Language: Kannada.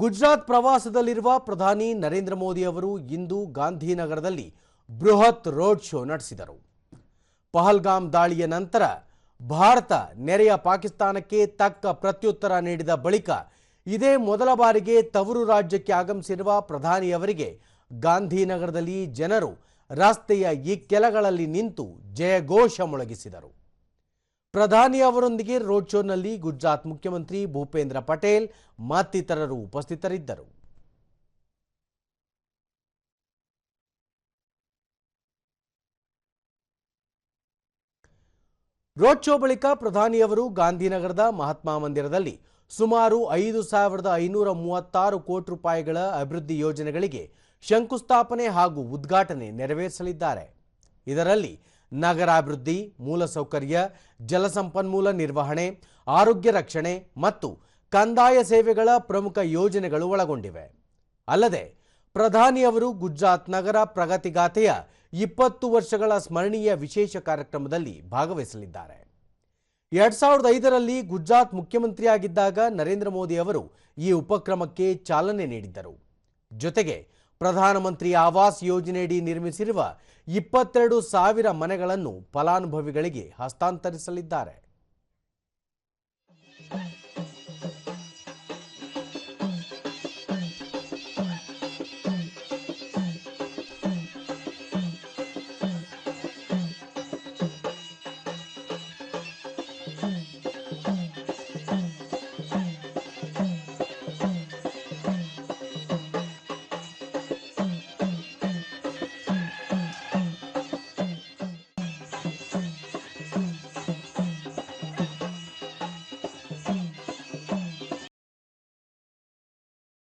ಗುಜರಾತ್ ಪ್ರವಾಸದಲ್ಲಿರುವ ಪ್ರಧಾನಿ ನರೇಂದ್ರ ಮೋದಿ ಅವರು ಇಂದು ಗಾಂಧಿನಗರದಲ್ಲಿ ಬೃಹತ್ ರೋಡ್ ಶೋ ನಡೆಸಿದರು. ಪಹಲ್ಗಾಮ್ ದಾಳಿಯ ನಂತರ ಭಾರತ ನೆರೆಯ ಪಾಕಿಸ್ತಾನಕ್ಕೆ ತಕ್ಕ ಪ್ರತ್ಯುತ್ತರ ನೀಡಿದ ಬಳಿಕ ಇದೇ ಮೊದಲ ಬಾರಿಗೆ ತವರು ರಾಜ್ಯಕ್ಕೆ ಆಗಮಿಸಿರುವ ಪ್ರಧಾನಿಯವರಿಗೆ ಗಾಂಧಿನಗರದಲ್ಲಿ ಜನರು ರಸ್ತೆಯ ಇಕ್ಕೆಲಗಳಲ್ಲಿ ನಿಂತು ಜಯಘೋಷ ಮೊಳಗಿಸಿದರು. ಪ್ರಧಾನಿ ಅವರೊಂದಿಗೆ ರೋಡ್ ಶೋನಲ್ಲಿ ಗುಜರಾತ್ ಮುಖ್ಯಮಂತ್ರಿ ಭೂಪೇಂದ್ರ ಪಟೇಲ್ ಮತ್ತಿತರರು ಉಪಸ್ಥಿತರಿದ್ದರು. ರೋಡ್ ಶೋ ಬಳಿಕ ಪ್ರಧಾನಿಯವರು ಗಾಂಧಿನಗರದ ಮಹಾತ್ಮ ಮಂದಿರದಲ್ಲಿ ಸುಮಾರು ಐದು ಸಾವಿರದ ಐನೂರ ಮೂವತ್ತಾರು ಕೋಟಿ ರೂಪಾಯಿಗಳ ಅಭಿವೃದ್ಧಿ ಯೋಜನೆಗಳಿಗೆ ಶಂಕುಸ್ಥಾಪನೆ ಹಾಗೂ ಉದ್ಘಾಟನೆ ನೆರವೇರಿಸಲಿದ್ದಾರೆ. ಇದರಲ್ಲಿ ನಗರಾಭಿವೃದ್ಧಿ ಮೂಲಸೌಕರ್ಯ ಜಲಸಂಪನ್ಮೂಲ ನಿರ್ವಹಣೆ, ಆರೋಗ್ಯ ರಕ್ಷಣೆ ಮತ್ತು ಕಂದಾಯ ಸೇವೆಗಳ ಪ್ರಮುಖ ಯೋಜನೆಗಳು ಒಳಗೊಂಡಿವೆ. ಅಲ್ಲದೆ ಪ್ರಧಾನಿಯವರು ಗುಜರಾತ್ ನಗರ ಪ್ರಗತಿಗಾಥೆಯ ಇಪ್ಪತ್ತು ವರ್ಷಗಳ ಸ್ಮರಣೀಯ ವಿಶೇಷ ಕಾರ್ಯಕ್ರಮದಲ್ಲಿ ಭಾಗವಹಿಸಲಿದ್ದಾರೆ. ಎರಡ್ ಸಾವಿರದ ಐದರಲ್ಲಿ ಗುಜರಾತ್ ಮುಖ್ಯಮಂತ್ರಿಯಾಗಿದ್ದಾಗ ನರೇಂದ್ರ ಮೋದಿ ಅವರು ಈ ಉಪಕ್ರಮಕ್ಕೆ ಚಾಲನೆ ನೀಡಿದ್ದರು. ಜೊತೆಗೆ ಪ್ರಧಾನಮಂತ್ರಿ ಆವಾಸ್ ಯೋಜನೆಯಡಿ ನಿರ್ಮಿಸಿರುವ ಇಪ್ಪತ್ತೆರಡು ಸಾವಿರ ಮನೆಗಳನ್ನು ಫಲಾನುಭವಿಗಳಿಗೆ ಹಸ್ತಾಂತರಿಸಲಿದ್ದಾರೆ.